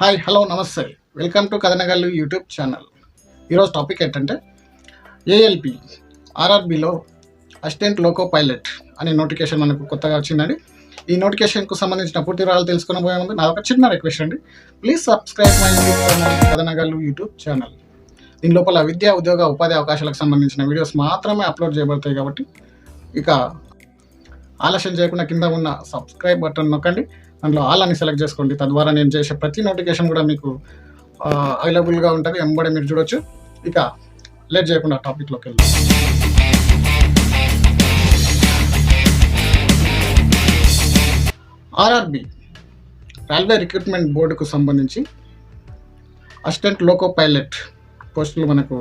Hi hello నమస్తే. Welcome to Kathanagallu YouTube channel. ఈరోజు topic ఏంటంటే ఏఎల్పి ఆర్ఆర్బిలో అసిస్టెంట్ లోకో పైలట్ అనే నోటిఫికేషన్ మనకు కొత్తగా వచ్చిందండి. ఈ నోటిఫికేషన్కు సంబంధించిన పూర్తి వివరాలు తెలుసుకుని పోయే ముందు నా ఒక చిన్న రిక్వెస్ట్ అండి. Please subscribe my YouTube channel Kathanagallu YouTube channel. దీని లోపల విద్యా ఉద్యోగ ఉపాధి అవకాశాలకు సంబంధించిన వీడియోస్ మాత్రమే అప్లోడ్ చేయబడతాయి కాబట్టి ఇక ఆలస్యం చేయకుండా కింద ఉన్న సబ్స్క్రైబ్ బటన్ నొక్కండి. దాంట్లో ఆల్ అని సెలెక్ట్ చేసుకోండి. తద్వారా నేను చేసే ప్రతి నోటిఫికేషన్ కూడా మీకు అవైలబుల్గా ఉంటుంది. ఎంబడే మీరు చూడొచ్చు. ఇక లేట్ చేయకుండా టాపిక్లోకి వెళ్దాం. ఆర్ఆర్బి రైల్వే రిక్రూట్మెంట్ బోర్డుకు సంబంధించి అసిస్టెంట్ లోకో పైలట్ పోస్టులు మనకు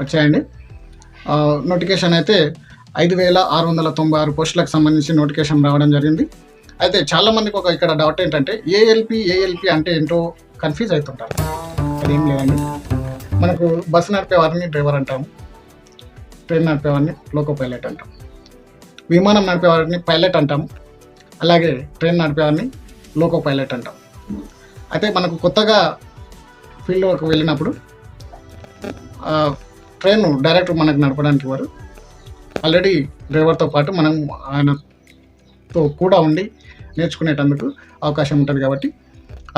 వచ్చాయండి. నోటిఫికేషన్ అయితే ఐదు వేల ఆరు వందల తొంభై ఆరు పోస్టులకు సంబంధించి నోటిఫికేషన్ రావడం జరిగింది. అయితే చాలా మందికి ఒక ఇక్కడ డౌట్ ఏంటంటే ఏఎల్పి ఏఎల్పి అంటే ఏంటో కన్ఫ్యూజ్ అవుతుంటారు అదేం లేదండి. మనకు బస్సు నడిపే వారిని డ్రైవర్ అంటాము. ట్రైన్ నడిపే వారిని లోకో పైలట్ అంటాం విమానం నడిపే వారిని పైలట్ అంటాము. అలాగే ట్రైన్ నడిపే వారిని లోకో పైలట్ అంటాం అయితే మనకు కొత్తగా ఫీల్డ్లోకి వెళ్ళినప్పుడు ట్రైన్ డైరెక్ట్ మనకు నడపడానికి వారు. ఆల్రెడీ డ్రైవర్తో పాటు మనం ఆయన తో కూడా ఉండి నేర్చుకునేటందుకు అవకాశం ఉంటుంది కాబట్టి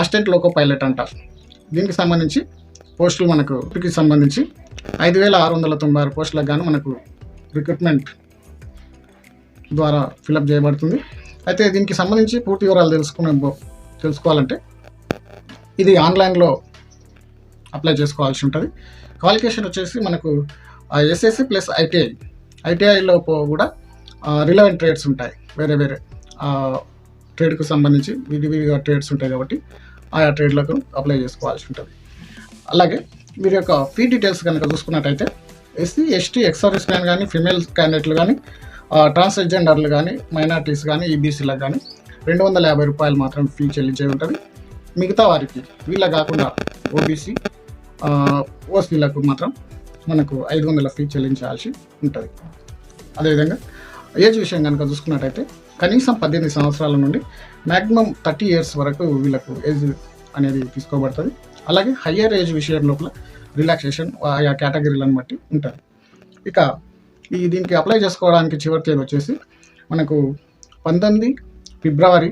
అసిస్టెంట్ లోకో పైలట్ అంటారు. దీనికి సంబంధించి పోస్టులు మనకు కి సంబంధించి ఐదు వేల ఆరు వందల తొంభై ఆరు పోస్టులకు గాను మనకు రిక్రూట్మెంట్ ద్వారా ఫిలప్ చేయబడుతుంది. అయితే దీనికి సంబంధించి పూర్తి వివరాలు తెలుసుకునే తెలుసుకోవాలంటే ఇది ఆన్లైన్లో అప్లై చేసుకోవాల్సి ఉంటుంది. క్వాలిఫికేషన్ వచ్చేసి మనకు ఎస్ఎస్సి ప్లస్ ఐటీఐ. ఐటీఐలో కూడా రిలవెంట్ ట్రేడ్స్ ఉంటాయి వేరే వేరే. ట్రేడ్కు సంబంధించి విడివిడిగా ట్రేడ్స్ ఉంటాయి కాబట్టి ఆయా ట్రేడ్లకు అప్లై చేసుకోవాల్సి ఉంటుంది. అలాగే వీరి యొక్క ఫీ డీటెయిల్స్ కనుక చూసుకున్నట్టయితే ఎస్సీ ఎస్టీ ఎక్స్ మ్యాన్ కానీ ఫిమేల్ క్యాండిడేట్లు కానీ ట్రాన్స్జెండర్లు కానీ మైనార్టీస్ కానీ ఈబీసీలకు కానీ రెండు వందల యాభై రూపాయలు మాత్రం ఫీ చెల్లించే ఉంటుంది. మిగతా వారికి వీళ్ళ కాకుండా ఓబీసీ ఓసీలకు మాత్రం మనకు ఐదు వందల ఫీ చెల్లించాల్సి ఉంటుంది. అదేవిధంగా ఏజ్ విషయం కనుక చూసుకున్నట్టయితే కనీసం పద్దెనిమిది సంవత్సరాల నుండి మ్యాక్సిమం థర్టీ ఇయర్స్ వరకు వీళ్ళకు ఏజ్ అనేది తీసుకోబడుతుంది. అలాగే హయ్యర్ ఏజ్ విషయం లోపల రిలాక్సేషన్ ఆయా కేటగిరీలను బట్టి ఉంటుంది. ఇక ఈ దీనికి అప్లై చేసుకోవడానికి చివరి తేదీ వచ్చేసి మనకు పంతొమ్మిది ఫిబ్రవరి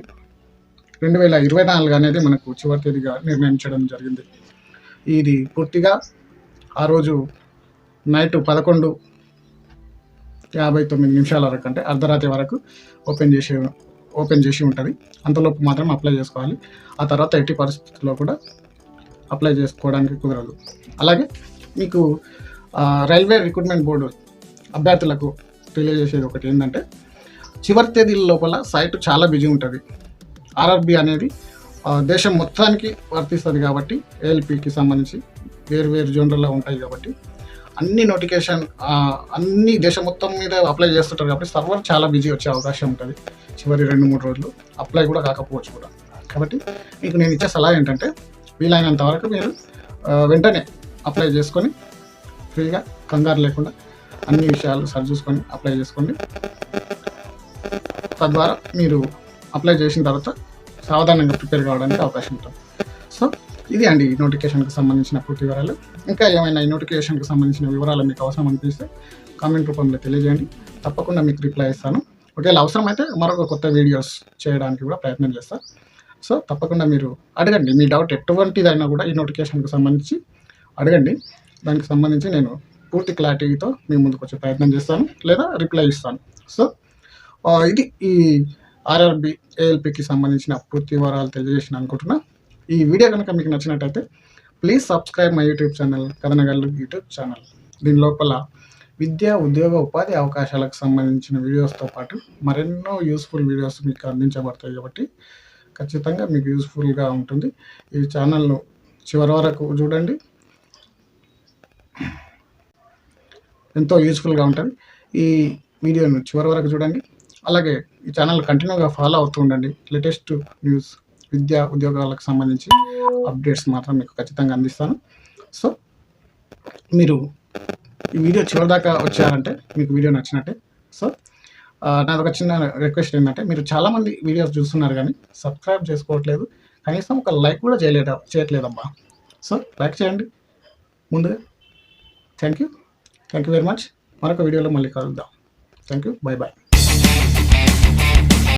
రెండు వేల ఇరవై నాలుగు అనేది మనకు చివరి తేదీగా నిర్ణయించడం జరిగింది. ఇది పూర్తిగా ఆ రోజు నైట్ పదకొండు యాభై తొమ్మిది నిమిషాల వరకు అంటే అర్ధరాత్రి వరకు ఓపెన్ చేసి ఓపెన్ చేసి ఉంటుంది. అంతలోపు మాత్రం అప్లై చేసుకోవాలి. ఆ తర్వాత ఎట్టి పరిస్థితుల్లో కూడా అప్లై చేసుకోవడానికి కుదరదు. అలాగే మీకు రైల్వే రిక్రూట్మెంట్ బోర్డు అభ్యర్థులకు తెలియజేసేది ఒకటి ఏంటంటే చివరి తేదీల లోపల సైట్ చాలా బిజీ ఉంటుంది. ఆర్ఆర్బి అనేది దేశం మొత్తానికి వర్తిస్తుంది కాబట్టి ఏఎల్పికి సంబంధించి వేరు వేరు జోన్లలో ఉంటాయి కాబట్టి అన్ని నోటిఫికేషన్ అన్ని దేశం మొత్తం మీద అప్లై చేస్తుంటారు కాబట్టి సర్వర్ చాలా బిజీ వచ్చే అవకాశం ఉంటుంది. చివరి రెండు మూడు రోజులు అప్లై కూడా కాకపోవచ్చు కూడా. కాబట్టి మీకు నేను ఇచ్చే సలహా ఏంటంటే వీలైనంత వరకు మీరు వెంటనే అప్లై చేసుకొని ఫ్రీగా కంగారు లేకుండా అన్ని విషయాలు సరి చూసుకొని అప్లై చేసుకోండి. తద్వారా మీరు అప్లై చేసిన తర్వాత సావధానంగా ప్రిపేర్ కావడానికి అవకాశం ఉంటుంది. సో ఇది అండి ఈ నోటిఫికేషన్కి సంబంధించిన పూర్తి వివరాలు. ఇంకా ఏమైనా ఈ నోటిఫికేషన్కి సంబంధించిన వివరాలు మీకు అవసరం అనిపిస్తే కామెంట్ రూపంలో తెలియజేయండి. తప్పకుండా మీకు రిప్లై ఇస్తాను. ఒకవేళ అవసరమైతే మరొక కొత్త వీడియోస్ చేయడానికి కూడా ప్రయత్నం చేస్తాను సో తప్పకుండా మీరు అడగండి. మీ డౌట్ ఎటువంటిదైనా కూడా ఈ నోటిఫికేషన్కి సంబంధించి అడగండి. దానికి సంబంధించి నేను పూర్తి క్లారిటీతో మీ ముందుకు వచ్చే ప్రయత్నం చేస్తాను లేదా రిప్లై ఇస్తాను. సో ఇది ఈ ఆర్ఆర్బి ఏఎల్పికి సంబంధించిన పూర్తి వివరాలు తెలియజేసిన అనుకుంటున్నా. ఈ వీడియో కనుక మీకు నచ్చినట్టయితే please subscribe my YouTube channel Kathanagallu YouTube channel దీని లోపల విద్య ఉద్యోగ ఉపాధి అవకాశాలకు సంబంధించిన వీడియోస్తో పాటు మరెన్నో యూస్ఫుల్ వీడియోస్ మీకు అందించబడతాయి కాబట్టి ఖచ్చితంగా మీకు యూస్ఫుల్గా ఉంటుంది. ఈ ఛానల్ను చివరి వరకు చూడండి. ఎంతో యూస్ఫుల్గా ఉంటుంది. ఈ వీడియోను చివరి వరకు చూడండి. అలాగే ఈ ఛానల్ కంటిన్యూగా ఫాలో అవుతూ ఉండండి. లేటెస్ట్ న్యూస్ విద్యా ఉద్యోగాలకు సంబంధించి అప్డేట్స్ మాత్రం మీకు ఖచ్చితంగా అందిస్తాను. సో మీరు ఈ వీడియో చివరి దాకా వచ్చారంటే మీకు వీడియో నచ్చినట్టే. సో నాది ఒక చిన్న రిక్వెస్ట్ ఏంటంటే మీరు చాలామంది వీడియోస్ చూస్తున్నారు కానీ సబ్స్క్రైబ్ చేసుకోవట్లేదు. కనీసం ఒక లైక్ కూడా చేయలేట చేయట్లేదమ్మా. సో లైక్ చేయండి. ముందుగా thank you thank you very much. మరొక వీడియోలో మళ్ళీ కలుద్దాం. Thank you by. బాయ్